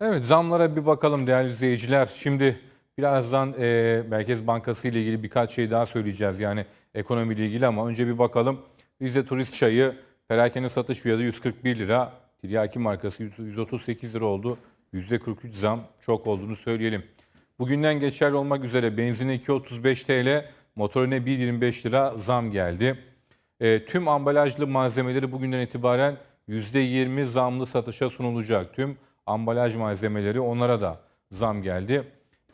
Evet zamlara bir bakalım değerli izleyiciler. Şimdi birazdan e, Merkez Bankası ile ilgili birkaç şey daha söyleyeceğiz. Yani ekonomiyle ilgili ama önce bir bakalım. Rize Turist Çayı perakende satış fiyatı 141 lira. Tiryaki markası 138 lira oldu. %43 zam çok olduğunu söyleyelim. Bugünden geçerli olmak üzere benzine 2.35 TL, motorine 1.25 lira zam geldi. E, tüm ambalajlı malzemeleri bugünden itibaren %20 zamlı satışa sunulacak. Tüm ambalaj malzemeleri onlara da zam geldi.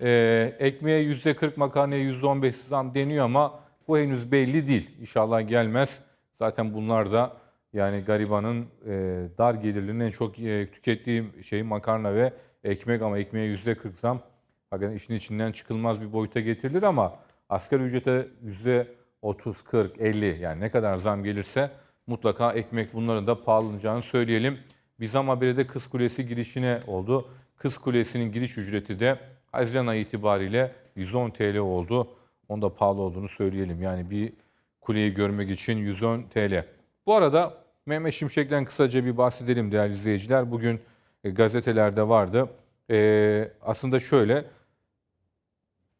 E, ekmeğe %40 makarnaya %15 zam deniyor ama bu henüz belli değil. İnşallah gelmez. Zaten bunlar da yani garibanın e, dar gelirlinin en çok e, tükettiği şey makarna ve ekmek ama ekmeğe %40 zam. Hakikaten işin içinden çıkılmaz bir boyuta getirilir ama asgari ücrete %30, 40, 50 yani ne kadar zam gelirse mutlaka ekmek bunların da pahalanacağını söyleyelim. Bir zam haberi de Kız Kulesi girişine oldu. Kız Kulesi'nin giriş ücreti de Haziran ayı itibariyle 110 TL oldu. Onda pahalı olduğunu söyleyelim. Yani bir kuleyi görmek için 110 TL. Bu arada Mehmet Şimşek'ten kısaca bir bahsedelim değerli izleyiciler. Bugün e, gazetelerde vardı. E, aslında şöyle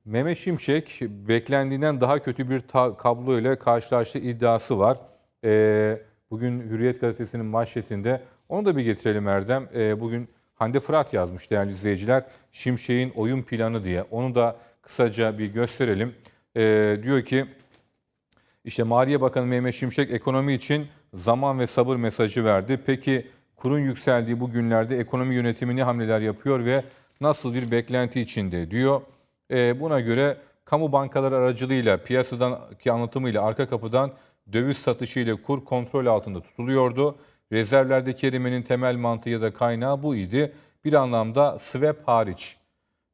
Mehmet Şimşek beklendiğinden daha kötü bir kablo ile karşılaştığı iddiası var. Ee, bugün Hürriyet Gazetesi'nin manşetinde onu da bir getirelim Erdem. Ee, bugün Hande Fırat yazmış değerli izleyiciler. Şimşek'in oyun planı diye. Onu da kısaca bir gösterelim. Ee, diyor ki işte Maliye Bakanı Mehmet Şimşek ekonomi için zaman ve sabır mesajı verdi. Peki kurun yükseldiği bu günlerde ekonomi yönetimi ne hamleler yapıyor ve nasıl bir beklenti içinde diyor. Ee, buna göre kamu bankaları aracılığıyla piyasadaki anlatımıyla arka kapıdan döviz satışı ile kur kontrol altında tutuluyordu. Rezervlerdeki erimenin temel mantığı ya da kaynağı bu idi. Bir anlamda swap hariç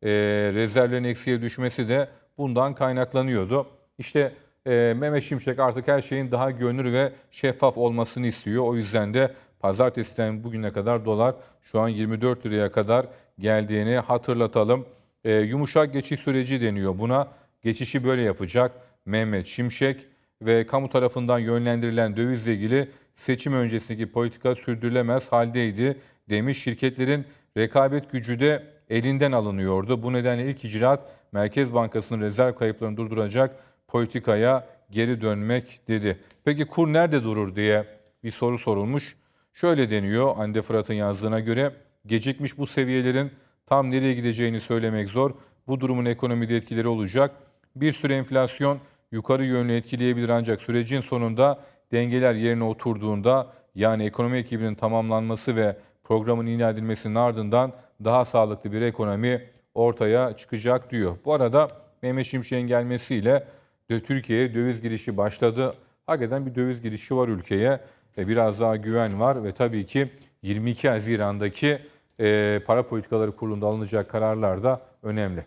e, rezervlerin eksiye düşmesi de bundan kaynaklanıyordu. İşte e, Mehmet Şimşek artık her şeyin daha görünür ve şeffaf olmasını istiyor. O yüzden de pazartesiden bugüne kadar dolar şu an 24 liraya kadar geldiğini hatırlatalım. E, yumuşak geçiş süreci deniyor buna. Geçişi böyle yapacak Mehmet Şimşek ve kamu tarafından yönlendirilen dövizle ilgili seçim öncesindeki politika sürdürülemez haldeydi demiş. Şirketlerin rekabet gücü de elinden alınıyordu. Bu nedenle ilk icraat Merkez Bankası'nın rezerv kayıplarını durduracak politikaya geri dönmek dedi. Peki kur nerede durur diye bir soru sorulmuş. Şöyle deniyor Hande Fırat'ın yazdığına göre gecikmiş bu seviyelerin tam nereye gideceğini söylemek zor. Bu durumun ekonomide etkileri olacak. Bir süre enflasyon yukarı yönlü etkileyebilir ancak sürecin sonunda dengeler yerine oturduğunda yani ekonomi ekibinin tamamlanması ve programın ilan edilmesinin ardından daha sağlıklı bir ekonomi ortaya çıkacak diyor. Bu arada Mehmet Şimşek'in gelmesiyle de Türkiye'ye döviz girişi başladı. Hakikaten bir döviz girişi var ülkeye. ve Biraz daha güven var ve tabii ki 22 Haziran'daki e, para politikaları kurulunda alınacak kararlar da önemli.